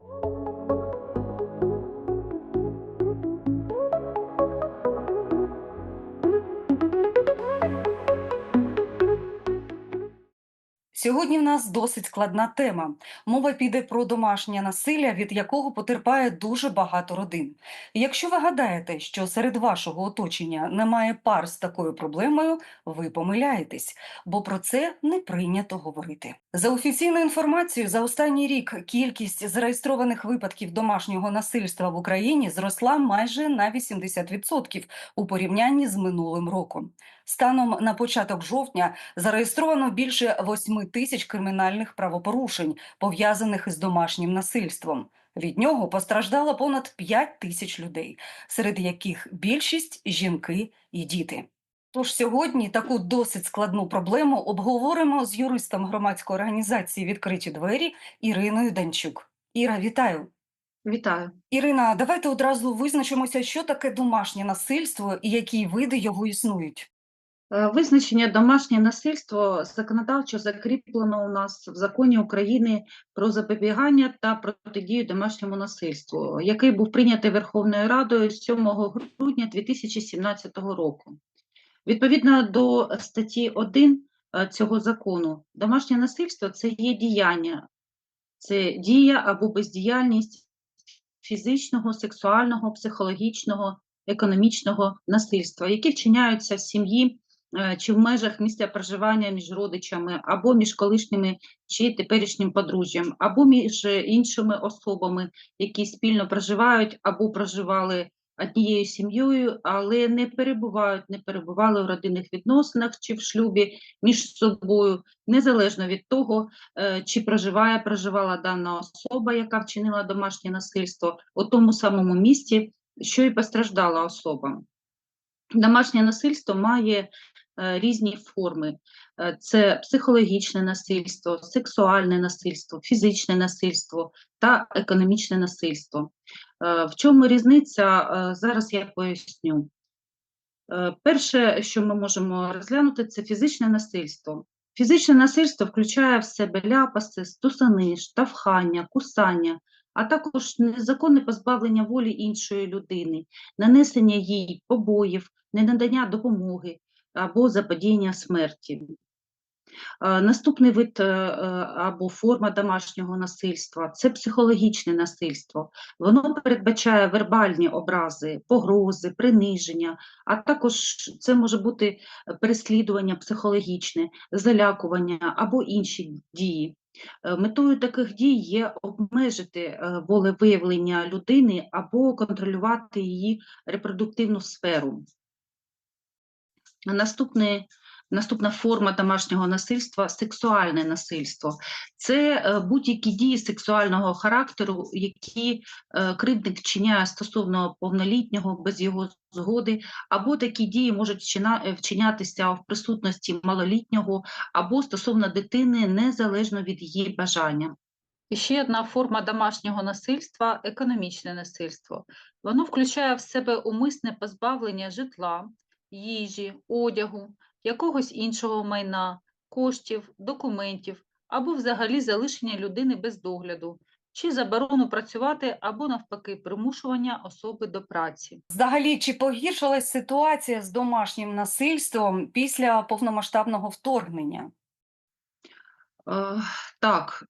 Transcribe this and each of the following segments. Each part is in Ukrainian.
Thank you. Сьогодні в нас досить складна тема. Мова піде про домашнє насилля, від якого потерпає дуже багато родин. Якщо ви гадаєте, що серед вашого оточення немає пар з такою проблемою, ви помиляєтесь, бо про це не прийнято говорити. За офіційною інформацією, за останній рік кількість зареєстрованих випадків домашнього насильства в Україні зросла майже на 80% у порівнянні з минулим роком. Станом на початок жовтня зареєстровано більше 8 тисяч кримінальних правопорушень, пов'язаних із домашнім насильством. Від нього постраждало понад 5 тисяч людей, серед яких більшість жінки і діти. Тож сьогодні таку досить складну проблему обговоримо з юристом громадської організації Відкриті двері Іриною Данчук. Іра, вітаю! Вітаю. Ірина, давайте одразу визначимося, що таке домашнє насильство і які види його існують. Е, Визначення домашнє насильство законодавчо закріплено у нас в законі України про запобігання та протидію домашньому насильству, який був прийнятий Верховною Радою 7 грудня 2017 року. Відповідно до статті 1 е, цього закону, домашнє насильство це є діяння, це дія або бездіяльність фізичного, сексуального, психологічного, економічного насильства, які вчиняються в сім'ї чи в межах місця проживання між родичами, або між колишніми чи теперішнім подружжям, або між іншими особами, які спільно проживають або проживали однією сім'єю, але не перебувають, не перебували в родинних відносинах чи в шлюбі між собою, незалежно від того, е, чи проживає, проживала дана особа, яка вчинила домашнє насильство у тому самому місці, що і постраждала особа. Домашнє насильство має е, різні форми: Е, це психологічне насильство, сексуальне насильство, фізичне насильство та економічне насильство. Е, В чому різниця? Е, Зараз я поясню. Е, Перше, що ми можемо розглянути, це фізичне насильство. Фізичне насильство включає в себе ляпаси, стусани, штовхання, кусання, а також незаконне позбавлення волі іншої людини, нанесення їй побоїв, ненадання допомоги або заподіяння смерті. Е, Наступний вид е, е, або форма домашнього насильства це психологічне насильство. Воно передбачає вербальні образи, погрози, приниження, а також це може бути переслідування психологічне, залякування або інші дії. Метою таких дій є обмежити волевиявлення людини або контролювати її репродуктивну сферу. Наступний, наступна форма домашнього насильства сексуальне насильство. Це е, будь-які дії сексуального характеру, які е, кривдник вчиняє стосовно повнолітнього без його згоди, або такі дії можуть е, вчинятися в присутності малолітнього або стосовно дитини незалежно від її бажання. І ще одна форма домашнього насильства економічне насильство. Воно включає в себе умисне позбавлення житла, їжі, одягу, якогось іншого майна, коштів, документів або взагалі залишення людини без догляду, чи заборону працювати або навпаки примушування особи до праці. Взагалі, чи погіршилась ситуація з домашнім насильством після повномасштабного вторгнення? Е, Так,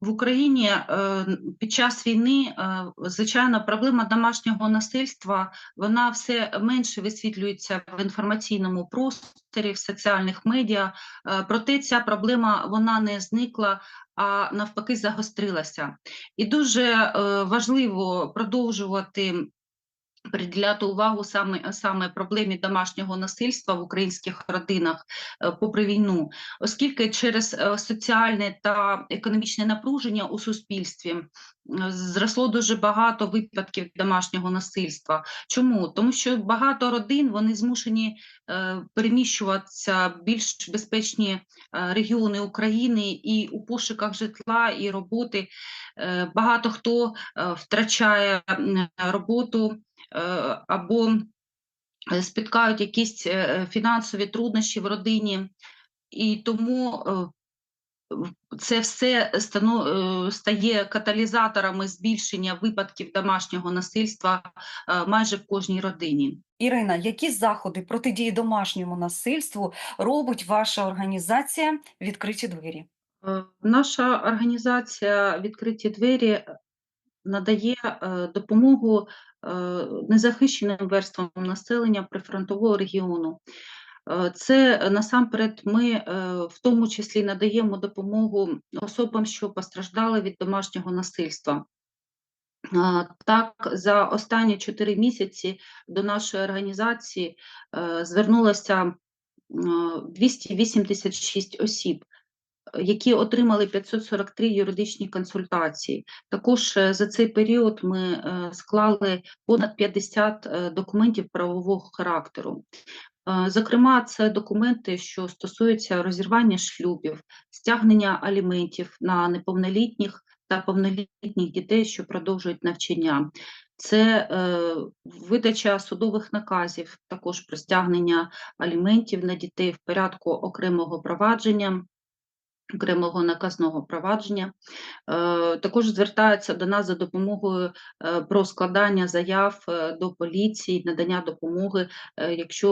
в Україні е, під час війни, е, звичайно, проблема домашнього насильства вона все менше висвітлюється в інформаційному просторі, в соціальних медіа. Е, Проте ця проблема вона не зникла, а навпаки загострилася. І дуже важливо продовжувати приділяти увагу саме, саме проблемі домашнього насильства в українських родинах е, попри війну, оскільки через е, соціальне та економічне напруження у суспільстві зросло дуже багато випадків домашнього насильства. Чому? Тому що багато родин вони змушені е, переміщуватися в більш безпечні регіони України і у пошуках житла і роботи. Багато хто втрачає роботу або е, спіткають якісь е, фінансові труднощі в родині, і тому е, це все е, стає каталізаторами збільшення випадків домашнього насильства е, майже в кожній родині. Ірина, які заходи протидії домашньому насильству робить ваша організація «Відкриті двері»? Е, Наша організація «Відкриті двері» надає е, допомогу е, незахищеним верствам населення прифронтового регіону. Е, Це насамперед ми в тому числі надаємо допомогу особам, що постраждали від домашнього насильства. Так, за останні чотири місяці до нашої організації звернулося 286 осіб, які отримали 543 юридичні консультації. Також е, за цей період ми е, склали понад 50 е, документів правового характеру. Зокрема, це документи, що стосуються розірвання шлюбів, стягнення аліментів на неповнолітніх та повнолітніх дітей, що продовжують навчання. Це е, видача судових наказів, також про стягнення аліментів на дітей в порядку окремого провадження, окремого наказного провадження. Е, Також звертаються до нас за допомогою е, про складання заяв е, до поліції, надання допомоги, якщо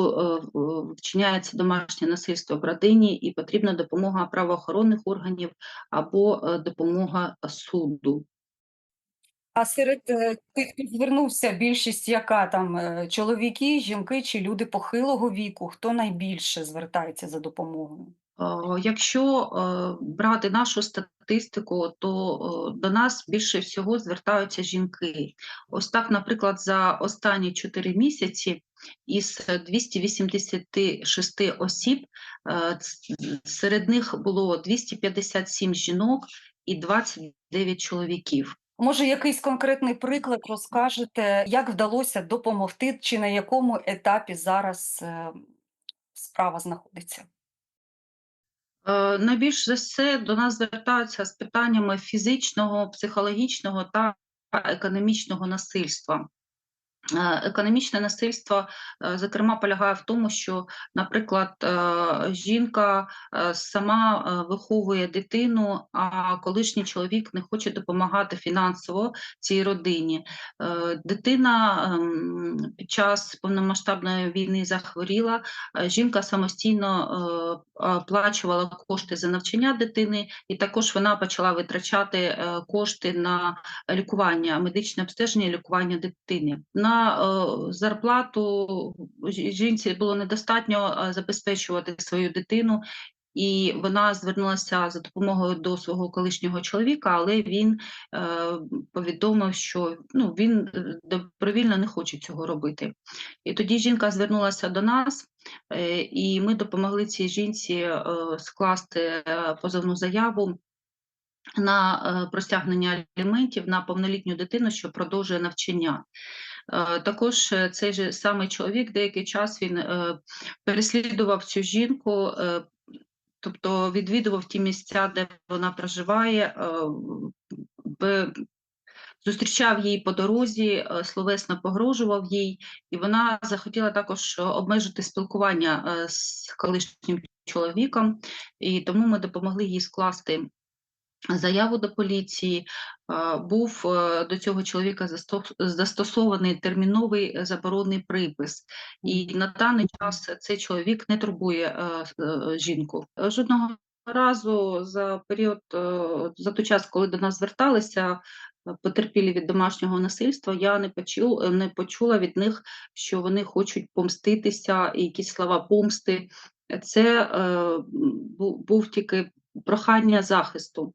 вчиняється домашнє насильство в родині і потрібна допомога правоохоронних органів або допомога суду. А серед тих, хто звернувся, більшість яка там чоловіки, жінки чи люди похилого віку? Хто найбільше звертається за допомогою? Е, Якщо е, брати нашу статистику, то е, до нас більше всього звертаються жінки. Ось так, наприклад, за останні 4 місяці із 286 осіб серед них було 257 жінок і 29 чоловіків. Може, якийсь конкретний приклад розкажете, як вдалося допомогти, чи на якому етапі зараз справа знаходиться? Е, Найбільш за все до нас звертаються з питаннями фізичного, психологічного та економічного насильства. Е, Економічне насильство, е, зокрема, полягає в тому, що, наприклад, е, жінка сама виховує дитину, а колишній чоловік не хоче допомагати фінансово цій родині. Дитина ем, під час повномасштабної війни захворіла, жінка самостійно оплачувала кошти за навчання дитини, і також вона почала витрачати кошти на лікування, медичне обстеження, лікування дитини. На е, зарплату жінці було недостатньо е, забезпечувати свою дитину, і вона звернулася за допомогою до свого колишнього чоловіка, але він е, повідомив, що ну, він е, добровільно не хоче цього робити. І тоді жінка звернулася до нас, е, і ми допомогли цій жінці е, скласти позовну заяву на е, про аліментів на повнолітню дитину, що продовжує навчання. Е, Також е, цей же самий чоловік деякий час він е, переслідував цю жінку, тобто відвідував ті місця, де вона проживає, зустрічав її по дорозі, словесно погрожував їй, і вона захотіла також обмежити спілкування з колишнім чоловіком, і тому ми допомогли їй скласти заяву до поліції. Був е, до цього чоловіка засто- застосований терміновий е, заборонний припис, і на даний час цей чоловік не турбує е, жінку. Жодного разу за період, за той час, коли до нас зверталися потерпілі від домашнього насильства, я не почула, не почула від них, що вони хочуть помститися, і якісь слова помсти. Це е, бу- був тільки прохання захисту,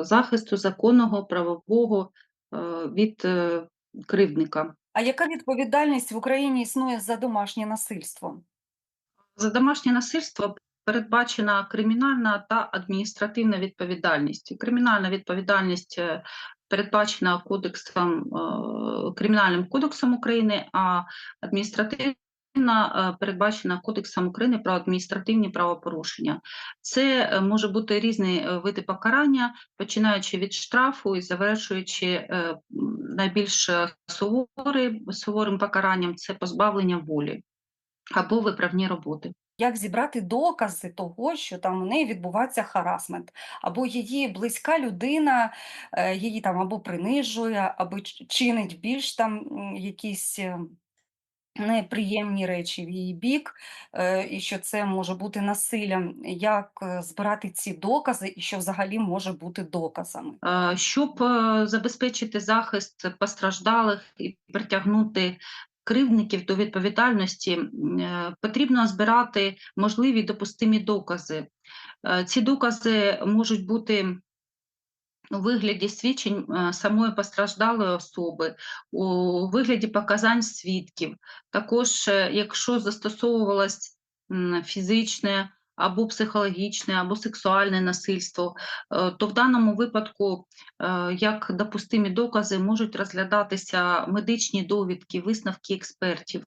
захисту законного, правового е, від е, кривдника. А яка відповідальність в Україні існує за домашнє насильство? За домашнє насильство передбачена кримінальна та адміністративна відповідальність. Кримінальна відповідальність е, передбачена кодексом, е, Кримінальним кодексом України, а адміністративна е, передбачена Кодексом України про адміністративні правопорушення. Це е, може бути різні е, види покарання, починаючи від штрафу і завершуючи е, найбільш е, суворим, суворим покаранням це позбавлення волі або виправні роботи. Як зібрати докази того, що там у неї відбувається харасмент, або її близька людина е, її там або принижує, або чинить більш там якісь е, неприємні речі в її бік, е, і що це може бути насиллям. Як е, збирати ці докази, і що взагалі може бути доказами? Щоб е, забезпечити захист постраждалих і притягнути кривдників до відповідальності, потрібно збирати можливі допустимі докази. Ці докази можуть бути у вигляді свідчень е, самої постраждалої особи, у вигляді показань свідків. Також, е, якщо застосовувалось фізичне або психологічне, або сексуальне насильство, е, то в даному випадку е, як допустимі докази можуть розглядатися медичні довідки, висновки експертів.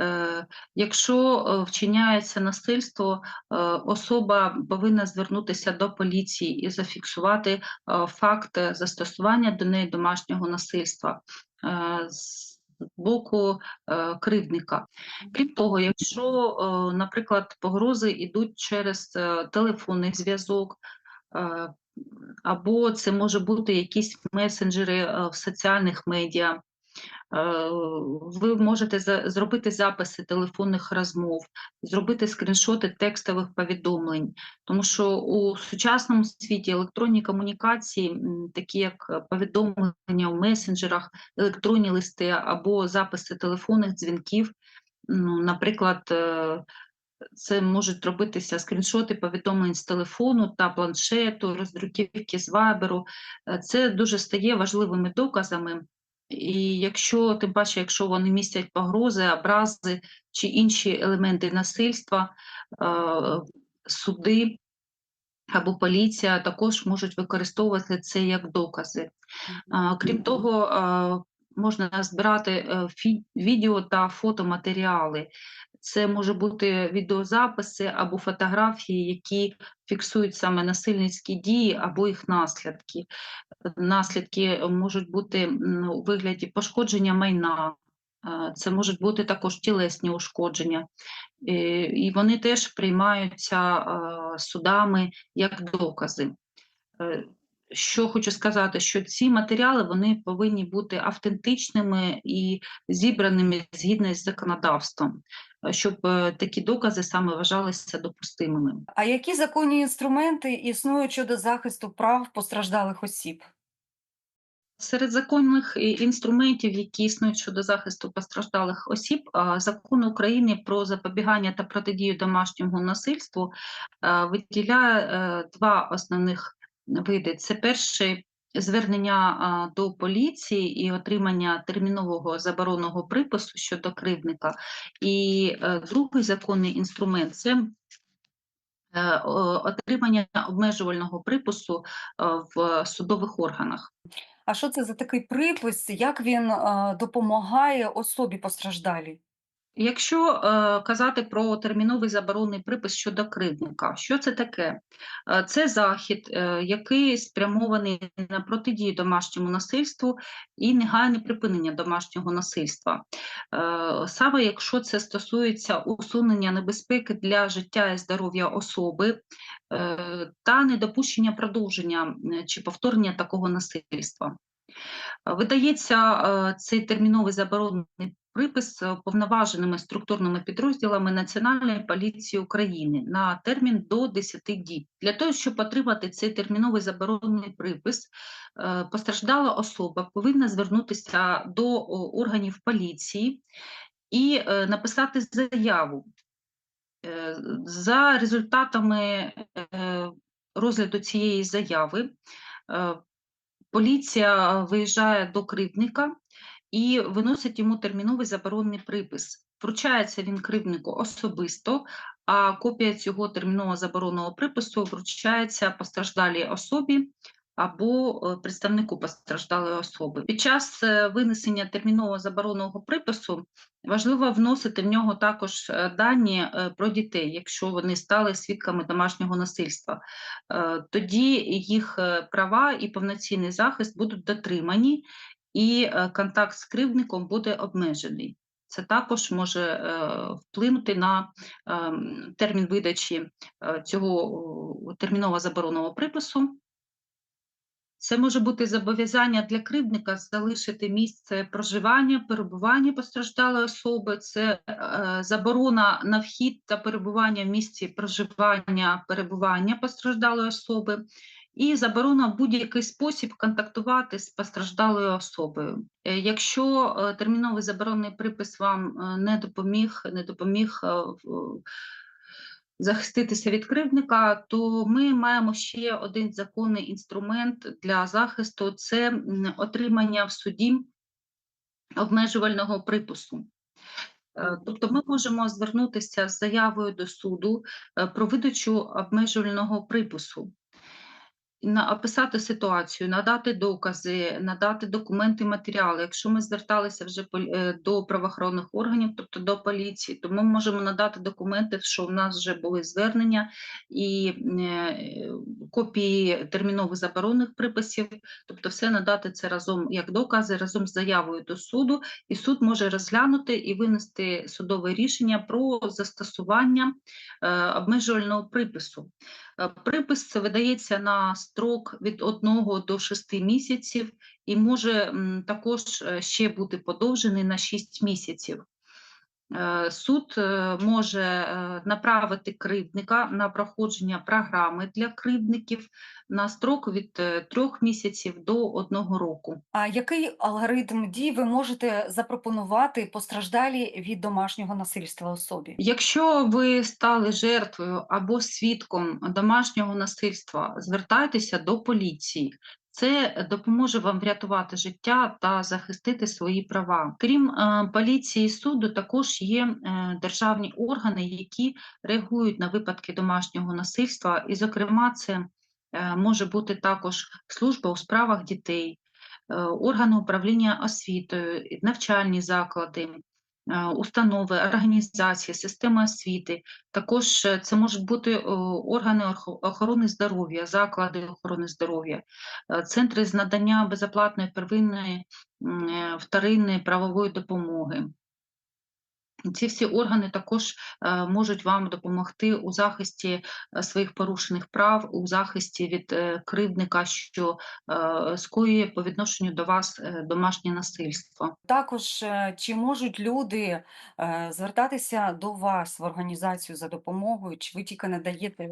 Е, Якщо е, вчиняється насильство, е, особа повинна звернутися до поліції і зафіксувати факт застосування до неї домашнього насильства з боку кривдника. Крім того, якщо, наприклад, погрози йдуть через телефонний зв'язок, або це може бути якісь месенджери в соціальних медіа. Е, Ви можете зробити записи телефонних розмов, зробити скріншоти текстових повідомлень, тому що у сучасному світі електронні комунікації, такі як повідомлення в месенджерах, електронні листи або записи телефонних дзвінків, ну, наприклад, е, це можуть робитися скріншоти повідомлень з телефону та планшету, роздруківки з вайберу. Е, Це дуже стає важливими доказами. І якщо, тим паче, якщо вони містять погрози, образи чи інші елементи насильства, е, суди або поліція також можуть використовувати це як докази. Крім того, е, можна збирати е, відео та фотоматеріали. Це може бути відеозаписи або фотографії, які фіксують саме насильницькі дії або їх наслідки. Наслідки можуть бути у вигляді пошкодження майна, е, це можуть бути також тілесні ушкодження, Е, і вони теж приймаються е, судами як докази. Що хочу сказати, що ці матеріали вони повинні бути автентичними і зібраними згідно з законодавством, щоб е, такі докази саме вважалися допустимими. А які законні інструменти існують щодо захисту прав постраждалих осіб? Серед законних інструментів, які існують щодо захисту постраждалих осіб, закон України про запобігання та протидію домашньому насильству виділяє е, два основних види. Це перший звернення до поліції і отримання термінового заборонного припису щодо кривдника. І е, другий законний інструмент це е, отримання обмежувального припису е, в судових органах. А що це за такий припис? Як він допомагає особі постраждалій? Якщо е, казати про терміновий заборонний припис щодо кривдника, що це таке? Е, це захід, е, який спрямований на протидію домашньому насильству і негайне припинення домашнього насильства. Е, саме якщо це стосується усунення небезпеки для життя і здоров'я особи е, та недопущення продовження е, чи повторення такого насильства. Видається е, цей терміновий заборонний припис е, повноваженими структурними підрозділами Національної поліції України на термін до 10 діб. Для того, щоб отримати цей терміновий заборонний припис, е, постраждала особа повинна звернутися до органів поліції і написати заяву. За результатами розгляду цієї заяви поліція виїжджає до кривдника і виносить йому терміновий заборонний припис. Вручається він кривднику особисто, а копія цього термінового заборонного припису вручається постраждалій особі або е, представнику постраждалої особи. Під час е, винесення термінового заборонного припису важливо вносити в нього також е, дані про дітей, якщо вони стали свідками домашнього насильства. Тоді їх права і повноцінний захист будуть дотримані, і контакт з кривдником буде обмежений. це також може вплинути на ем, термін видачі цього терміново забороненого припису. Це може бути зобов'язання для кривдника залишити місце проживання, перебування постраждалої особи, це е, заборона на вхід та перебування в місці проживання, перебування постраждалої особи, і заборона в будь-який спосіб контактувати з постраждалою особою. Е, Якщо е, терміновий заборонений припис вам не допоміг, не допоміг захиститися від кривдника, то ми маємо ще один законний інструмент для захисту це отримання в суді обмежувального припису. Е, Тобто ми можемо звернутися з заявою до суду е, про видачу обмежувального припису, описати ситуацію, надати докази, надати документи, матеріали. Якщо ми зверталися вже е, до правоохоронних органів, тобто до поліції, то ми можемо надати документи, що в нас вже були звернення і е, копії термінових заборонених приписів, тобто все надати це разом як докази, разом з заявою до суду, і суд може розглянути і винести судове рішення про застосування е, обмежувального припису. Припис це видається на строк від 1 до 6 місяців і може також е, ще бути подовжений на 6 місяців. Е, Суд е, може е, направити кривдника на проходження програми для кривдників на строк від 3 місяців до 1 року. А який алгоритм дій ви можете запропонувати постраждалій від домашнього насильства особі? Якщо ви стали жертвою або свідком домашнього насильства, звертайтеся до поліції. Це допоможе вам врятувати життя та захистити свої права. Крім е, поліції і суду, також є е, державні органи, які реагують на випадки домашнього насильства, і, зокрема, це е, може бути також служба у справах дітей, органи управління освітою, навчальні заклади установи, організації, системи освіти. Також е, це можуть бути е, органи охорони здоров'я, заклади охорони здоров'я, е, центри з надання безоплатної первинної е, вторинної правової допомоги. Ці всі органи також е, можуть вам допомогти у захисті е, своїх порушених прав, у захисті від е, кривдника, що скоює по відношенню до вас домашнє насильство. Також чи можуть люди звертатися до вас в організацію за допомогою, чи ви тільки надаєте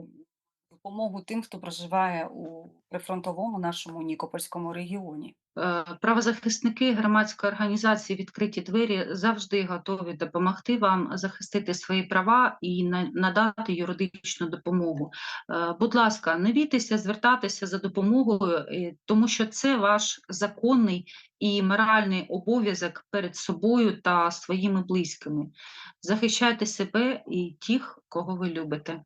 допомогу тим, хто проживає у прифронтовому нашому Нікопольському регіоні? Е, Правозахисники громадської організації відкриті двері завжди готові допомогти вам захистити свої права і на- надати юридичну допомогу. Е, Будь ласка, не бійтеся звертатися за допомогою, е, тому що це ваш законний і моральний обов'язок перед собою та своїми близькими. Захищайте себе і тих, кого ви любите.